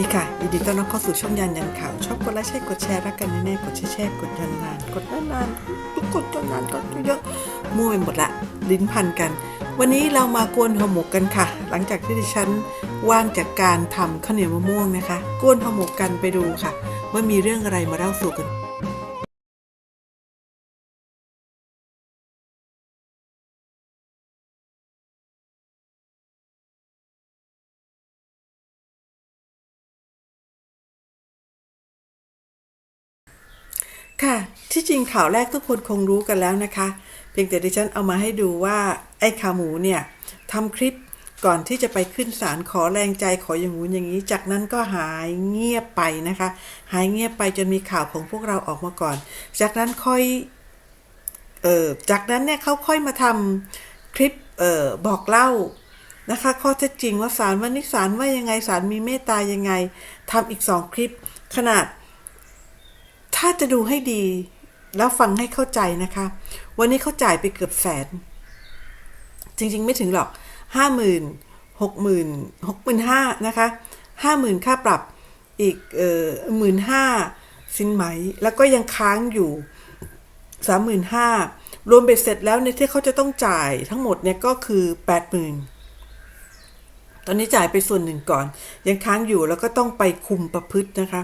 ดีค่ะยินดีต้อนรับเข้าสู่ช่องยันยันข่าวชอบกดไลค์ใช่กดแชร์รักกันแน่ๆกดแชร์แช่กดยันนานกดนานๆทุกกดจนนานกดเยอะๆมั่วไปหมดละลิ้นพันกัน วันนี้เรามากวนห่อหมกกันค่ะ หลังจากที่ดิฉันว่างจากการทำข้าวเหนียวมะม่วงนะคะ กวนห่อหมกกันไปดูค่ะว่ามีเรื่องอะไรมาเล่าสู่กัน ค่ะ ที่จริงข่าวแรกทุกคนคงรู้กันแล้วนะคะ เพียงแต่ดิฉันเอามาให้ดูว่า ไอ้ขาหมูเนี่ยทำคลิปก่อนที่จะไปขึ้นศาลขอแรงใจขออย่างงู้นอย่างนี้ จากนั้นก็หายเงียบไปนะคะ หายเงียบไปจนมีข่าวของพวกเราออกมาก่อน จากนั้นค่อยเออจากนั้นเนี่ยเขาค่อยมาทำคลิปเออบอกเล่านะคะข้อเท็จจริงว่าศาลวันนี้ศาลว่ายังไงศาลมีเมตตายังไงทำอีกสองคลิปขนาด ถ้าจะดูให้ดี แล้วฟังให้เข้าใจนะคะ วันนี้เขาจ่ายไปเกือบแสน จริงๆไม่ถึงหรอกห้าหมื่นหกหมื่นหกหมื่นห้านะคะห้าหมื่นค่าปรับอีกเอ่อหมื่นห้าสินไหม แล้วก็ยังค้างอยู่สามหมื่นห้ารวมเบ็ดเสร็จแล้วในที่เขาจะต้องจ่ายทั้งหมดเนี่ยก็คือแปดหมื่นตอนนี้จ่ายไปส่วนหนึ่งก่อน ยังค้างอยู่แล้วก็ต้องไปคุมประพฤตินะคะ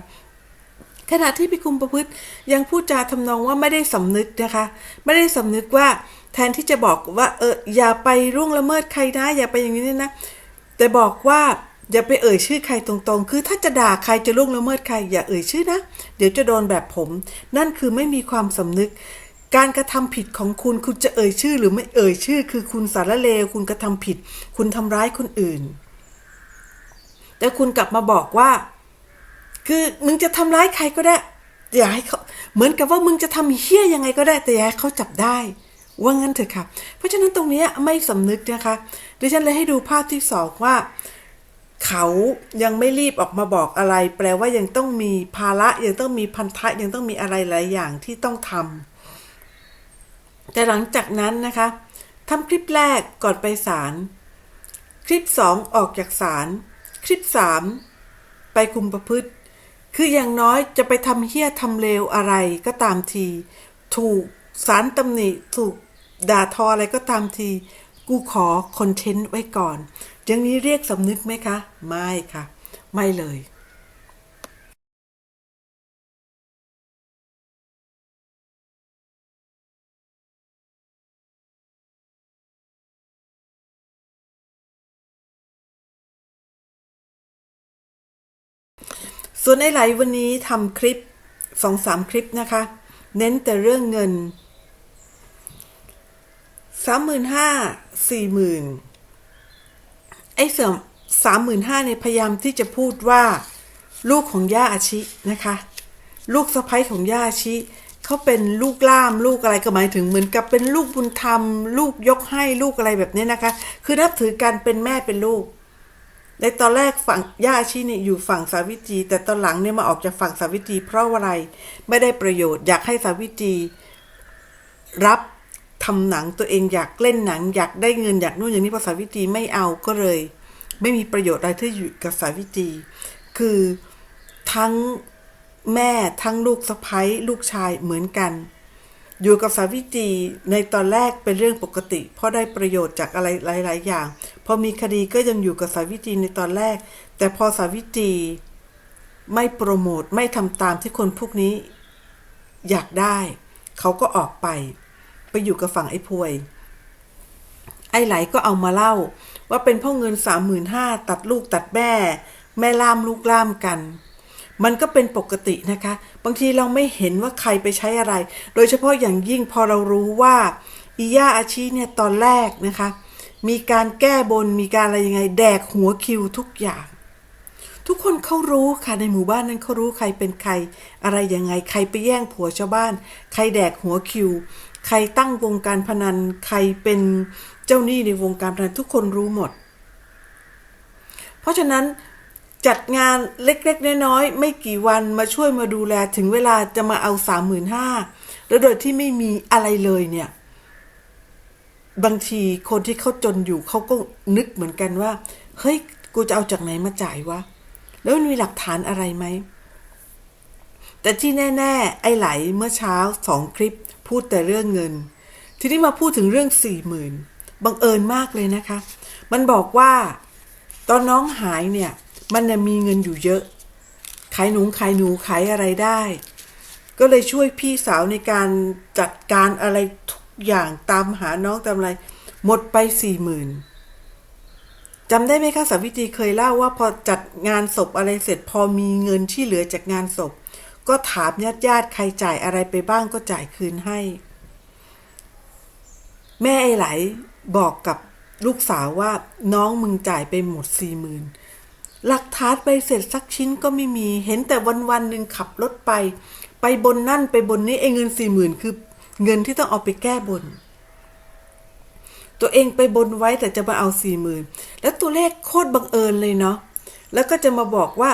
ขณะที่พิคุมประพฤติยังพูดจาทำนองว่าไม่ได้สำนึกนะคะ ไม่ได้สำนึกว่าแทนที่จะบอกว่าเอออย่าไปร่วงละเมิดใครนะอย่าไปอย่างนี้นะแต่บอกว่าอย่าไปเอ่ยชื่อใครตรงๆ คือถ้าจะด่าใครจะล่วงละเมิดใคร อย่าเอ่ยชื่อนะ เดี๋ยวจะโดนแบบผม นั่นคือไม่มีความสำนึก การกระทำผิดของคุณคุณจะเอ่ยชื่อหรือไม่เอ่ยชื่อ คือคุณสารเลวคุณกระทำผิด คุณทำร้ายคนอื่น แต่คุณกลับมาบอกว่า คือมึงจะทำร้ายใครก็ได้ อย่าให้เขาเหมือนกับว่ามึงจะทำเฮี้ยยังไงก็ได้แต่อย่าให้เขาจับได้ ว่างั้นเถอะค่ะ เพราะฉะนั้นตรงนี้ไม่สำนึกนะคะดิฉันเลยให้ดูภาพที่สองว่า เขายังไม่รีบออกมาบอกอะไร แปลว่ายังต้องมีภาระยังต้องมีพันธะยังต้องมีอะไรหลายอย่างที่ต้องทำแต่หลังจากนั้นนะคะทำคลิปแรกก่อนไปศาลคลิปสองออกจากศาลคลิปสามไปคุมประพฤติ คืออย่างน้อยจะไปทำเฮี้ยทำเลวอะไรก็ตามที ถูกสารตำหนิถูกด่าทออะไรก็ตามที กูขอคอนเทนต์ไว้ก่อนอย่างนี้เรียกสำนึกไหมคะ ไม่ค่ะ ไม่เลย ส่วนไอ้ไหลวันนี้ทำคลิปสองสามคลิปนะคะ เน้นแต่เรื่องเงินสามหมื่นห้าสี่หมื่นไอ้เสริมสามหมื่นห้าเนี่ยพยายามที่จะพูดว่า ลูกของย่าอาชินะคะ ลูกสะใภ้ของย่าอาชิเขาเป็นลูกล่ามลูกอะไรก็หมายถึงเหมือนกับเป็นลูกบุญธรรม ลูกยกให้ลูกอะไรแบบนี้นะคะ คือนับถือกันเป็นแม่เป็นลูก ในตอนแรกฝั่งย่าชีเนี่ยอยู่ฝั่งสาวิตรีแต่ตอนหลังเนี่ยมาออกจากฝั่งสาวิตรีเพราะอะไรไม่ได้ประโยชน์อยากให้สาวิตรีรับทำหนังตัวเองอยากเล่นหนัง อยากได้เงินอยากนู่นอย่างนี้พราะสาวิตรีไม่เอาก็เลย ไม่มีประโยชน์อะไรที่อยู่กับสาวิตรีคือทั้งแม่ทั้งลูกสะใภ้ลูกชายเหมือนกัน อยู่กับสาวิตรีในตอนแรกเป็นเรื่องปกติ เพราะได้ประโยชน์จากอะไรหลาย ๆ อย่าง พอมีคดีก็ยังอยู่กับสาวิตรีในตอนแรก แต่พอสาวิตรีไม่โปรโมทไม่ทำตามที่คนพวกนี้ อยากได้ เขาก็ออกไป ไปอยู่กับฝั่งไอ้พวย ไอ้ไหลก็เอามาเล่า ว่าเป็นเพ่อเงินสามหมื่นห้าตัดลูกตัดแม่ แม่ล่ามลูกล่ามกัน มันก็เป็นปกตินะคะ บางทีเราไม่เห็นว่าใครไปใช้อะไร โดยเฉพาะอย่างยิ่งพอเรารู้ว่าอีย่าอาชีเนี่ยตอนแรกนะคะ มีการแก้บนมีการอะไรยังไง แดกหัวคิวทุกอย่าง ทุกคนเขารู้ค่ะในหมู่บ้านนั้นเขารู้ใครเป็นใคร อะไรยังไง ใครไปแย่งผัวชาวบ้าน ใครแดกหัวคิว ใครตั้งวงการพนัน ใครเป็นเจ้าหนี้ในวงการพนันทุกคนรู้หมด เพราะฉะนั้น จัดงานเล็กๆน้อยๆไม่กี่วันมาช่วยมาดูแลถึงเวลาจะมาเอาสามหมื่นห้าแล้วโดยที่ไม่มีอะไรเลยเนี่ย บางทีคนที่เขาจนอยู่เขาก็นึกเหมือนกันว่า เฮ้ย กูจะเอาจากไหนมาจ่ายวะ แล้วมันมีหลักฐานอะไรไหม แต่ที่แน่ ๆ ไอ้ไหลเมื่อเช้าสองคลิปพูดแต่เรื่องเงิน ทีนี้มาพูดถึงเรื่องสี่หมื่นบังเอิญมากเลยนะคะ มันบอกว่า ตอนน้องหายเนี่ย มันมีเงินอยู่เยอะ ขายหนูขายหนูขายอะไรได้ ก็เลยช่วยพี่สาวในการจัดการอะไรทุกอย่างตามหาน้องตามอะไร หมดไปสี่หมื่นจำได้ไหมคะสาวิตรีเคยเล่าว่าพอจัดงานศพอะไรเสร็จพอมีเงินที่เหลือจากงานศพ ก็ถามญาติญาติๆใครจ่ายอะไรไปบ้างก็จ่ายคืนให้ แม่ไอ้ไหลบอกกับลูกสาวว่าน้องมึงจ่ายไปหมดสี่หมื่น หลักฐานไปเสร็จสักชิ้นก็ไม่มี เห็นแต่วันวันหนึ่งขับรถไป ไปบนนั่นไปบนนี้ไอ้เงินสี่หมื่นคือ เงินที่ต้องเอาไปแก้บน ตัวเองไปบนไว้แต่จะมาเอาสี่หมื่นแล้วตัวเลขโคตรบังเอิญเลยเนาะแล้วก็จะมาบอกว่า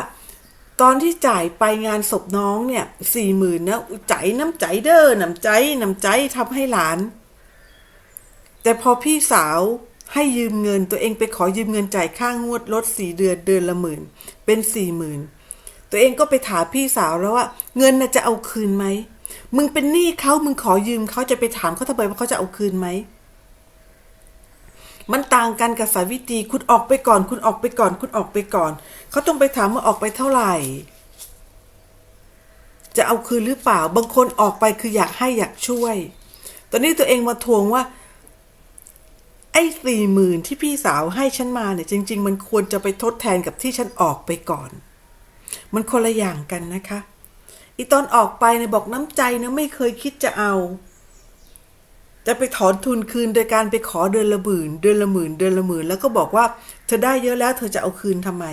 ตอนที่จ่ายไปงานศพน้องเนี่ยสี่หมื่นนะใจน้ำใจเด้อน้ำใจน้ำใจทำให้หลาน แต่พอพี่สาว ให้ยืมเงินตัวเองไปขอยืมเงินจ่ายค่างวดรถสี่เดือนเดือนละหมื่น เป็นสี่หมื่นตัวเองก็ไปถามพี่สาวแล้วว่า เงินน่ะจะเอาคืนไหมมึงเป็นหนี้เขามึงขอยืมเขาจะไปถามเขาทำไมว่าเขาจะเอาคืนไหมมันต่างกันกับสาวิตรีคุณออกไปก่อน คุณออกไปก่อน คุณออกไปก่อน เขาต้องไปถามว่าออกไปเท่าไหร่ จะเอาคืนหรือเปล่า บางคนออกไปคืออยากให้อยากช่วย ตอนนี้ตัวเองมาทวงว่า ไอ้สี่หมื่นที่พี่สาวให้ฉันมาเนี่ยจริง ๆ มันควรจะไปทดแทนกับที่ฉันออกไปก่อน มันคนละอย่างกันนะคะอีตอนออกไปเนี่ยบอกน้ำใจนะไม่เคยคิดจะเอา จะไปถอนทุนคืนโดยการไปขอเดือนละหมื่นเดือนละหมื่นเดือนละหมื่นแล้วก็บอกว่าเธอได้เยอะแล้วเธอจะเอาคืนทำไม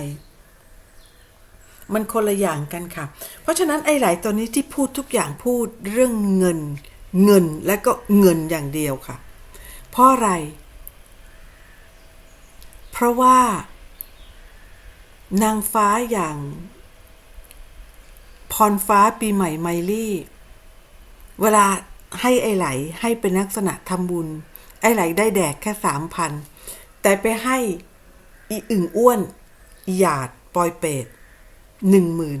มันคนละอย่างกันค่ะ เพราะฉะนั้นไอ้หลายตอนนี้ที่พูดทุกอย่างพูดเรื่องเงิน เงินและก็เงินอย่างเดียวค่ะ เพราะอะไร ราะว่า นางฟ้าอย่าง พรฟ้าปีใหม่ไมลี่ เวลาให้ไอไหลให้เป็นลักษณะทำบุญ ไอไหลได้แดกแค่สามพัน แต่ไปให้อีอึ่งอ้วนหยาดปอยเป็ดหนึ่งหมื่น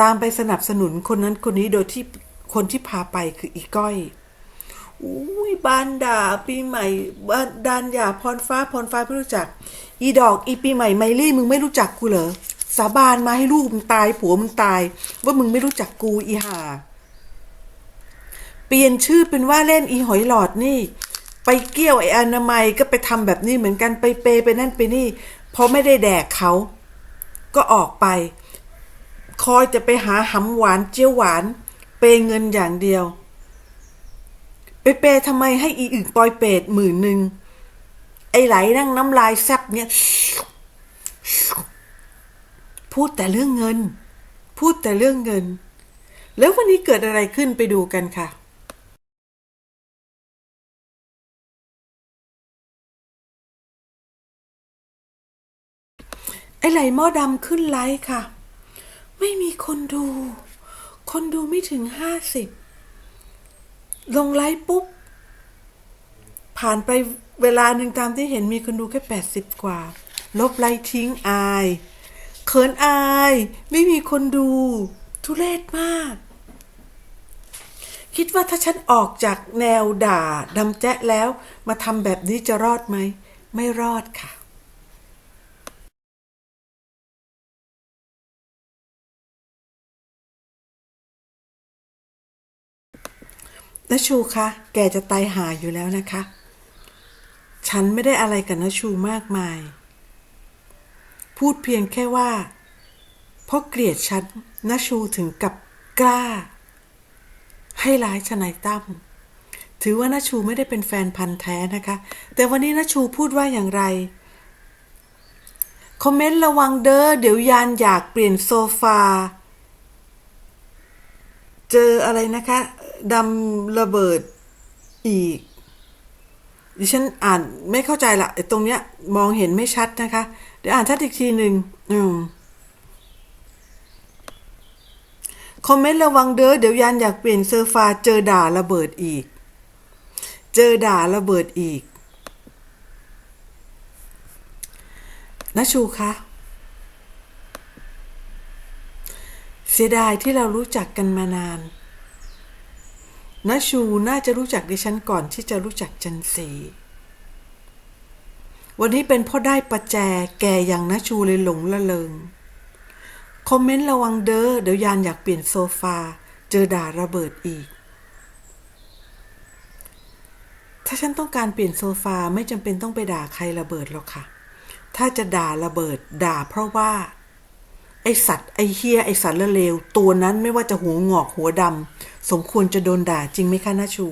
ตามไปสนับสนุนคนนั้นคนนี้โดยที่คนที่พาไปคืออีก้อย อุ้ยบานด่าปีใหม่บานดานหยาพรฟ้าพรฟ้าไม่รู้จัก อีดอกอีปีใหม่ไมลี่มึงไม่รู้จักกูเหรอสาบานมาให้ลูกมึงตายผัวมึงตาย ว่ามึงไม่รู้จักกูอีห่าเปลี่ยนชื่อเป็นว่าเล่นอีหอยหลอดนี่ ไปเกี่ยวไอ้อนามัยก็ไปทำแบบนี้เหมือนกันไปเปไปนั่นไปนี่พอไม่ได้แดกเขาก็ออกไป คอยจะไปหาหำหวานเจียวหวาน เปย์เงินอย่างเดียว เปย์ทำไมให้อีอึ่งปอยเปดหมื่นหนึ่งไอ้ไหลนั่งน้ำลายแซบเนี่ย พูดแต่เรื่องเงิน พูดแต่เรื่องเงิน แล้ววันนี้เกิดอะไรขึ้นไปดูกันค่ะไอ้ไหลหม้อดำขึ้นไลฟ์ค่ะ ไม่มีคนดู คนดูไม่ถึงห้าสิบ ลงไลฟ์ปุ๊บ ผ่านไปเวลาหนึ่งตามที่เห็นมีคนดูแค่แปดสิบกว่า ลบไลฟ์ทิ้งอายเขินอาย ไม่มีคนดู ทุเรศมาก คิดว่าถ้าฉันออกจากแนวด่าดำแจ๊ะแล้ว มาทำแบบนี้จะรอดไหม ไม่รอดค่ะ นชูคะ แกจะตายหาอยู่แล้วนะคะ ฉันไม่ได้อะไรกับนชูมากมาย พูดเพียงแค่ว่า เพราะเกลียดฉันนชูถึงกับกล้า ให้ร้ายชนายตั้ม ถือว่านชูไม่ได้เป็นแฟนพันธ์แท้นะคะ แต่วันนี้นชูพูดว่าอย่างไร คอมเมนต์ระวังเด้อ เดี๋ยวยานอยากเปลี่ยนโซฟา เจออะไรนะคะ ดำระเบิดอีก ดิฉันอ่านไม่เข้าใจละไอ้ตรงเนี้ย มองเห็นไม่ชัดนะคะ เดี๋ยวอ่านชัดอีกทีหนึ่งอืมคอมเมนต์ระวังเด้อเดี๋ยวยานอยากเปลี่ยนเซอร์ฟาเจอด่าระเบิดอีก เจอด่าระเบิดอีกนะชูคะเสียดายที่เรารู้จักกันมานาน นาชูน่าจะรู้จักดิฉันก่อนที่จะรู้จักจันสีวันนี้เป็นพ่อได้ประแจแก่อย่างนาชูเลยหลงละเริงคอมเมนต์ระวังเด้อเดี๋ยวยานอยากเปลี่ยนโซฟา เจอด่าระเบิดอีก ถ้าฉันต้องการเปลี่ยนโซฟาไม่จำเป็นต้องไปด่าใครระเบิดหรอกค่ะ ถ้าจะด่าระเบิด ด่าเพราะว่า ไอสัตว์ไอเฮียไอสัตว์ละเลว ตัวนั้นไม่ว่าจะหัวงอกหัวดำสมควรจะโดนด่าจริงไหมคะนาชู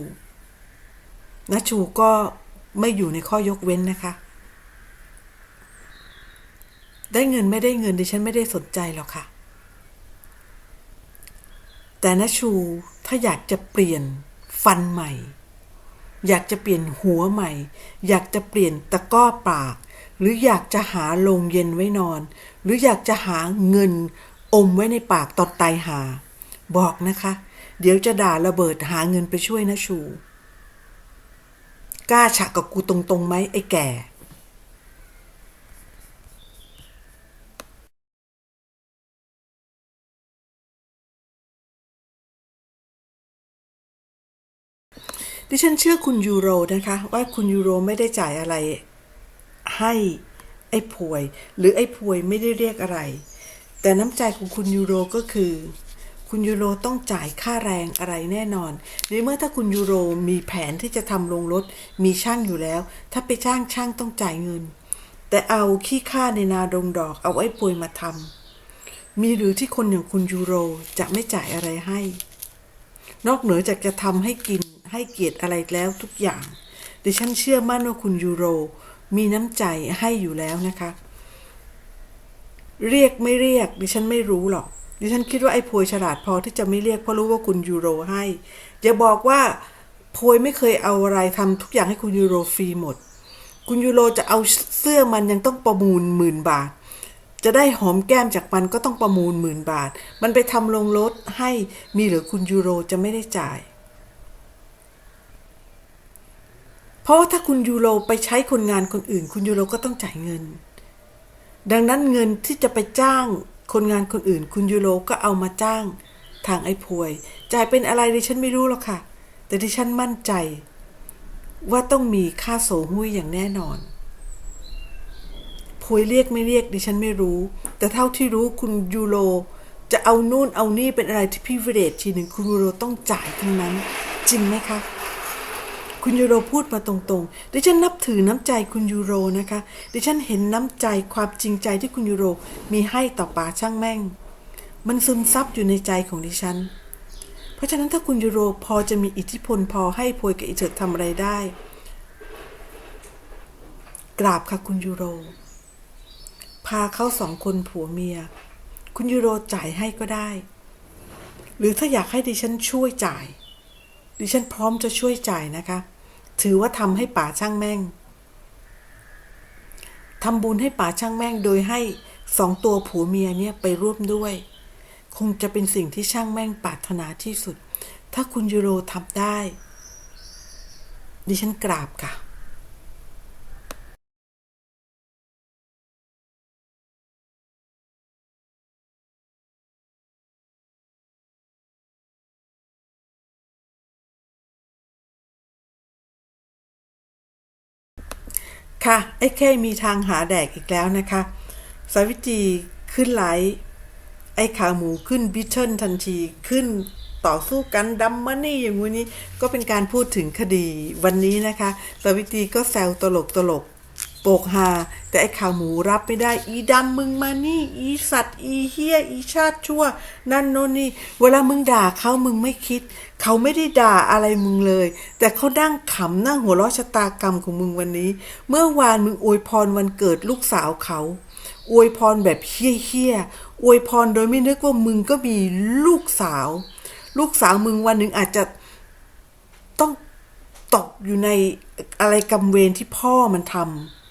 นาชูก็ไม่อยู่ในข้อยกเว้นนะคะ ได้เงินไม่ได้เงินดิฉันไม่ได้สนใจหรอกค่ะ แต่นาชูถ้าอยากจะเปลี่ยนฟันใหม่ อยากจะเปลี่ยนหัวใหม่ อยากจะเปลี่ยนตะก้อปาก หรืออยากจะหาโรงเย็นไว้นอน หรืออยากจะหาเงินอมไว้ในปากตอนตายหา บอกนะคะ เดี๋ยวจะด่าระเบิดหาเงินไปช่วยนะชู กล้าฉะกับกูตรงๆไหมไอ้แก่ดิฉันเชื่อคุณยูโรนะคะ ว่าคุณยูโรไม่ได้จ่ายอะไรให้ อ้พวย หรือไอ้พวยไม่ได้เรียกอะไร แต่น้ำใจของคุณยูโรก็คือ คุณยูโรต้องจ่ายค่าแรงอะไรแน่นอนในเมื่อถ้าคุณยูโรมีแผนที่จะทำโรงรถมีช่างอยู่แล้ว ถ้าไปจ้างช่างต้องจ่ายเงิน แต่เอาขี้ข้าในนาดงดอก เอาไอ้พวยมาทำมีหรือที่คนอย่างคุณยูโรจะไม่จ่ายอะไรให้ นอกเหนือจากจะทำให้กินให้เกียรติอะไรแล้วทุกอย่างดิฉันเชื่อมั่นว่าคุณยูโร มีน้ำใจให้อยู่แล้วนะคะ เรียกไม่เรียกดิฉันไม่รู้หรอก ดิฉันคิดว่าไอ้พวยฉลาดพอที่จะไม่เรียกเพราะรู้ว่าคุณยูโรให้อย่าบอกว่าพวยไม่เคยเอาอะไรทำทุกอย่างให้คุณยูโรฟรีหมด คุณยูโรจะเอาเสื้อมันยังต้องประมูลหมื่นบาทจะได้หอมแก้มจากมันก็ต้องประมูลหมื่นบาท มันไปทำลงรถให้มีหรือคุณยูโรจะไม่ได้จ่าย เพราะว่าถ้าคุณยูโรไปใช้คนงานคนอื่น คุณยูโรก็ต้องจ่ายเงิน ดังนั้นเงินที่จะไปจ้างคนงานคนอื่น คุณยูโรก็เอามาจ้างทางไอ้พวย จ่ายเป็นอะไรดิฉันไม่รู้หรอกค่ะ แต่ดิฉันมั่นใจ ว่าต้องมีค่าโสหุ้ยอย่างแน่นอนพวยเรียกไม่เรียกดิฉันไม่รู้ แต่เท่าที่รู้คุณยูโรจะเอานู่นเอานี่เป็นอะไรที่พิเวเดทีหนึ่งคุณยูโรต้องจ่ายทั้งนั้น จริงไหมคะ คุณยูโรพูดมาตรงๆ ดิฉันนับถือน้ำใจคุณยูโรนะคะ ดิฉันเห็นน้ำใจความจริงใจที่คุณยูโรมีให้ต่อป่าช่างแม่ง มันซึมซับอยู่ในใจของดิฉัน เพราะฉะนั้นถ้าคุณยูโรพอจะมีอิทธิพลพอให้พวยกับอิเถิดทำอะไรได้ กราบค่ะคุณยูโร พาเขาสองคนผัวเมีย คุณยูโรจ่ายให้ก็ได้ หรือถ้าอยากให้ดิฉันช่วยจ่ายดิฉันพร้อมจะช่วยจ่ายนะคะ ถือว่าทำให้ป่าช่างแม่งทำบุญให้ป่าช่างแม่งโดยให้สองตัวผัวเมียเนี่ยไปร่วมด้วย คงจะเป็นสิ่งที่ช่างแม่งปรารถนาที่สุด ถ้าคุณยูโรทำได้ ดิฉันกราบค่ะ ค่ะ ไอ้แค่มีทางหาแดกอีกแล้วนะคะ สาวิตรีขึ้นไลท์ไอ้ขาหมูขึ้นบิทเทิลทันทีขึ้นต่อสู้กันดัมมันนี่อย่างนี้ก็เป็นการพูดถึงคดีวันนี้นะคะ สาวิตรีก็แซวตลกตลก โปกฮาแต่ไอ้ขาวหมูรับไม่ได้ อีดำมึงมานี่ อีสัตว์ อีเฮียอีชาติชั่ว นั่นโน่นนี่ เวลามึงด่าเขามึงไม่คิด เขาไม่ได้ด่าอะไรมึงเลย แต่เขาดั้งขำนั่งหัวเราะชะตากรรมของมึงวันนี้ เมื่อวานมึงอวยพรวันเกิดลูกสาวเขาอวยพรแบบเฮี้ยเฮี้ยๆอวยพรโดยไม่นึกว่ามึงก็มีลูกสาว ลูกสาวมึงวันหนึ่งอาจจะต้องตกอยู่ในอะไรกำเวรที่พ่อมันทำ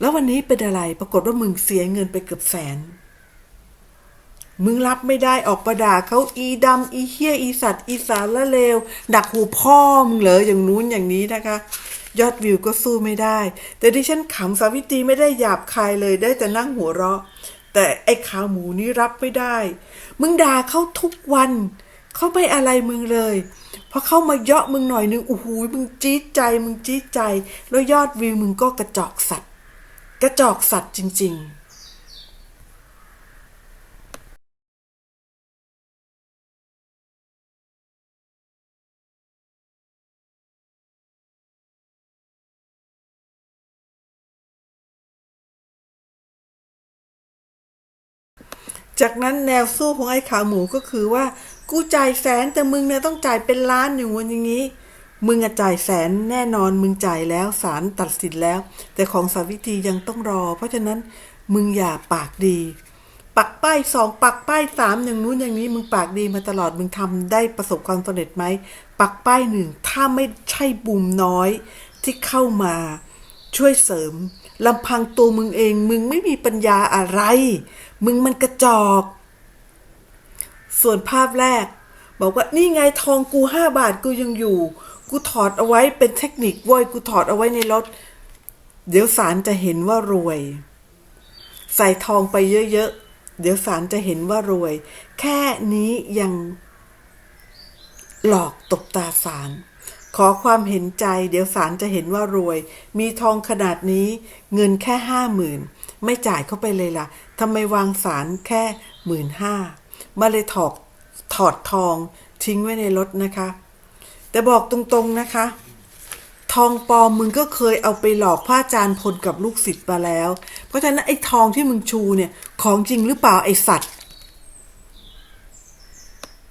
แล้ววันนี้เป็นอะไร ปรากฏว่ามึงเสียเงินไปเกือบแสน มึงรับไม่ได้ออกประด่าเขาอีดำอีเฮี้ยอีสัตว์ อีสารละเลว ดักหูพ่อมึงเหรออย่างนู้นอย่างนี้นะคะ ยอดวิวก็สู้ไม่ได้ แต่ดิฉันขำสาวิตรีไม่ได้หยาบคายเลยได้แต่นั่งหัวเราะ แต่ไอ้ขาหมูนี่รับไม่ได้ มึงด่าเขาทุกวันเขาไม่อะไรมึงเลยพอเข้ามาเยาะมึงหน่อยนึงโอ้โหมึงจี๊ดใจมึงจี๊ดใจ แล้วยอดวิวมึงก็กระจอกสัตว์ กระจอกสัตว์จริง ๆจากนั้นแนวสู้ของไอ้ขาหมูก็คือว่า กูจ่ายแสนแต่มึงเนี่ยต้องจ่ายเป็นล้านอย่างวันอย่างนี้ มึงจ่ายแสนแน่นอนมึงจ่ายแล้วศาลตัดสินแล้ว แต่ของสาวิตรียังต้องรอ เพราะฉะนั้นมึงอย่าปากดี ปักป้ายสองปักป้ายสามอย่างนู้นอย่างนี้มึงปากดีมาตลอดมึงทำได้ประสบความสำเร็จไหมปักป้ายหนึ่งถ้าไม่ใช่บุมน้อยที่เข้ามาช่วยเสริมลำพังตัวมึงเอง มึงไม่มีปัญญาอะไร มึงมันกระจอก ส่วนภาพแรก บอกว่านี่ไงทองกูห้าบาทกูยังอยู่ กูถอดเอาไว้เป็นเทคนิคเว้ยกูถอดเอาไว้ในรถ เดี๋ยวศาลจะเห็นว่ารวย ใส่ทองไปเยอะๆ เดี๋ยวศาลจะเห็นว่ารวย แค่นี้ยัง หลอกตบตาศาลขอความเห็นใจ เดี๋ยวศาลจะเห็นว่ารวย มีทองขนาดนี้ เงินแค่ห้าหมื่นไม่จ่ายเข้าไปเลยล่ะทำไมวางศาลแค่หมื่นห้ามาเลยถอดถอดทองทิ้งไว้ในรถนะคะ แต่บอกตรงๆนะคะ ทองปลอมมึงก็เคยเอาไปหลอกพระอาจารย์พลกับลูกศิษย์มาแล้ว เพราะฉะนั้นไอ้ทองที่มึงชูเนี่ย ของจริงหรือเปล่าไอ้สัตว์